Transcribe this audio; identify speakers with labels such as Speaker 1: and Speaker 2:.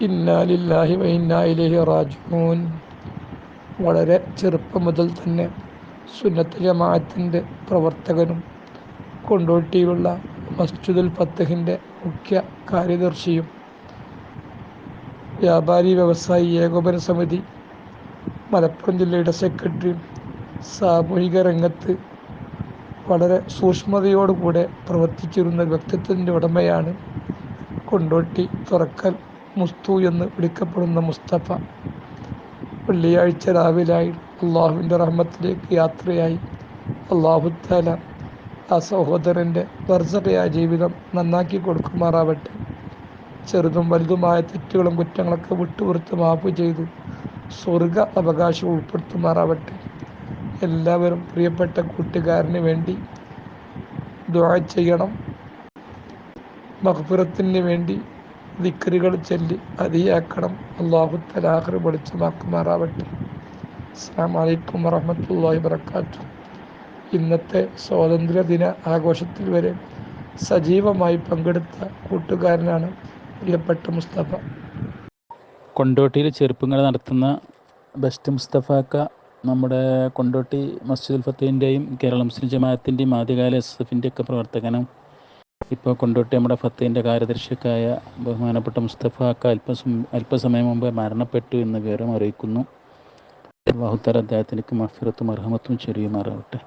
Speaker 1: ഇന്നാലില്ലാഹി വൈന്നായിലേഹി റാജിഊൻ. വളരെ ചെറുപ്പം മുതൽ തന്നെ സുന്നത്ത് ജമാഅത്തിന്റെ പ്രവർത്തകനും കൊണ്ടോട്ടിയിലുള്ള മസ്ജിദുൽ ഫത്തഹിന്റെ മുഖ്യ കാര്യദർശിയും വ്യാപാരി വ്യവസായി ഏകോപന സമിതി മലപ്പുറം ജില്ലയുടെ സെക്രട്ടറിയും സാമൂഹിക രംഗത്ത് വളരെ സൂക്ഷ്മതയോടുകൂടെ പ്രവർത്തിച്ചിരുന്ന വ്യക്തിത്വത്തിന്റെ ഉടമയാണ് കൊണ്ടോട്ടി തുറക്കൽ മുസ്തു എന്ന് വിളിക്കപ്പെടുന്ന മുസ്തഫ വെള്ളിയാഴ്ച രാവിലായി അള്ളാഹുവിന്റെ റഹ്മത്തിലേക്ക് യാത്രയായി. അള്ളാഹുത്താല ആ സഹോദരന്റെ വർഷകയായ ജീവിതം നന്നാക്കി കൊടുക്കുമാറാവട്ടെ. ചെറുതും വലുതുമായ തെറ്റുകളും കുറ്റങ്ങളൊക്കെ വിട്ടുപുറത്ത് മാപ്പ് ചെയ്തു സ്വർഗ അവകാശം ഉൾപ്പെടുത്തുമാറാവട്ടെ. എല്ലാവരും പ്രിയപ്പെട്ട കൂട്ടുകാരന് വേണ്ടി ദുആ ചെയ്യണം. മഹഫുറത്തിന് വേണ്ടി ദിക്കറുകൾ ചൊല്ലി അതിയാക്കണം. അള്ളാഹു തലാഹർ വെളിച്ചമാക്കുമാറാവട്ടെ അസ്സാം വലൈക്കും വറഹമത്തല്ലാഹി വർക്കാത്തു ഇന്നത്തെ സ്വാതന്ത്ര്യദിന ആഘോഷത്തിൽ വരെ സജീവമായി പങ്കെടുത്ത കൂട്ടുകാരനാണ് പ്രിയപ്പെട്ട മുസ്തഫ.
Speaker 2: കൊണ്ടോട്ടിയിൽ ചെറുപ്പങ്ങൾ നടത്തുന്ന ബെസ്റ്റ് മുസ്തഫാക്ക നമ്മുടെ കൊണ്ടോട്ടി മസ്ജിദുൽ ഫത്തേന്റെയും കേരള മുസ്ലിം ജമാഅത്തിന്റെയും ആദ്യകാല എസ് എഫിന്റെ ഒക്കെ പ്രവർത്തകനും ഇപ്പോൾ കൊണ്ടോട്ടി നമ്മുടെ ഫത്തേന്റെ കാര്യദർശിക്കായ ബഹുമാനപ്പെട്ട മുസ്തഫ അക്ക അല്പസം അല്പസമയം മുമ്പ് മരണപ്പെട്ടു എന്ന് വിവരം അറിയിക്കുന്നു അള്ളാഹുത്താല അദ്ദേഹത്തിലേക്ക് മഫിറത്തും അർഹമത്തും ചെറിയുമാറാവട്ടെ